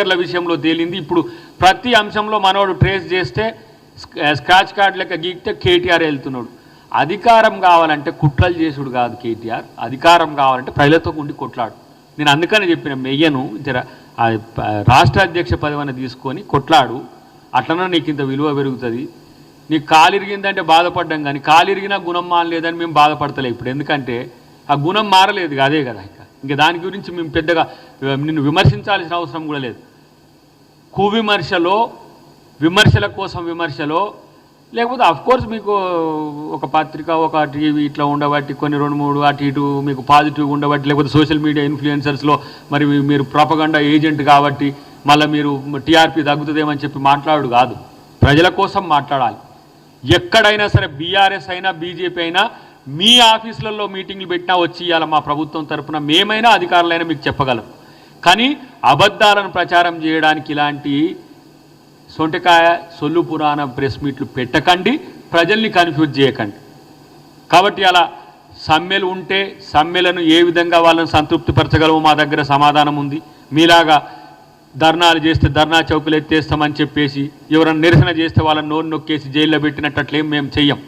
స్టిక్కర్ల విషయంలో తేలింది. ఇప్పుడు ప్రతి అంశంలో మనోడు ట్రేస్ చేస్తే స్క్రాచ్ కార్డ్ లెక్క గీక్తే కేటీఆర్ వెళ్తున్నాడు. అధికారం కావాలంటే కుట్రలు చేసుడు కాదు కేటీఆర్. అధికారం కావాలంటే ప్రజలతో ఉండి కొట్లాడు. నేను అందుకని చెప్పిన మెయ్యను జర రాష్ట్ర అధ్యక్ష పదవిని తీసుకొని కొట్లాడు. అట్లనే నీకు ఇంత విలువ పెరుగుతుంది. నీకు కాలు ఇరిగిందంటే బాధపడ్డాం కానీ కాలు ఇరిగినా గుణం మారలేదని మేము బాధపడతలే ఇప్పుడు. ఎందుకంటే ఆ గుణం మారలేదు అదే కదా ఇంకా దాని గురించి మేము పెద్దగా నిన్ను విమర్శించాల్సిన అవసరం కూడా లేదు. కువిమర్శలో విమర్శల కోసం విమర్శలో లేకపోతే అఫ్ కోర్స్ మీకు ఒక పత్రిక ఒక టీవీ ఇట్లా ఉండబట్టి కొన్ని రెండు మూడు అటు ఇటు మీకు పాజిటివ్ ఉండబట్టి లేకపోతే సోషల్ మీడియా ఇన్ఫ్లుయెన్సర్స్లో మరి మీరు ప్రపగండా ఏజెంట్ కాబట్టి మళ్ళీ మీరు టీఆర్పీ తగ్గుతుందేమని చెప్పి మాట్లాడు కాదు. ప్రజల కోసం మాట్లాడాలి. ఎక్కడైనా సరే బీఆర్ఎస్ అయినా బీజేపీ అయినా మీ ఆఫీసులలో మీటింగ్లు పెట్టినా వచ్చి ఇవాళ మా ప్రభుత్వం తరపున. మేమైనా అధికారులైనా మీకు చెప్పగలం. కానీ అబద్ధాలను ప్రచారం చేయడానికి ఇలాంటి సొంటకాయ సొల్లు పురాణ ప్రెస్ మీట్లు పెట్టకండి ప్రజల్ని కన్ఫ్యూజ్ చేయకండి. కాబట్టి అలా సమ్మెలు ఉంటే సమ్మెలను ఏ విధంగా వాళ్ళని సంతృప్తిపరచగలవు మా దగ్గర సమాధానం ఉంది. మీలాగా ధర్నాలు చేస్తే ధర్నా చౌకులు ఎత్తేస్తామని చెప్పేసి ఎవరైనా నిరసన చేస్తే వాళ్ళని నోరు నొక్కేసి జైల్లో పెట్టినట్టు అట్లేం మేము చెయ్యం.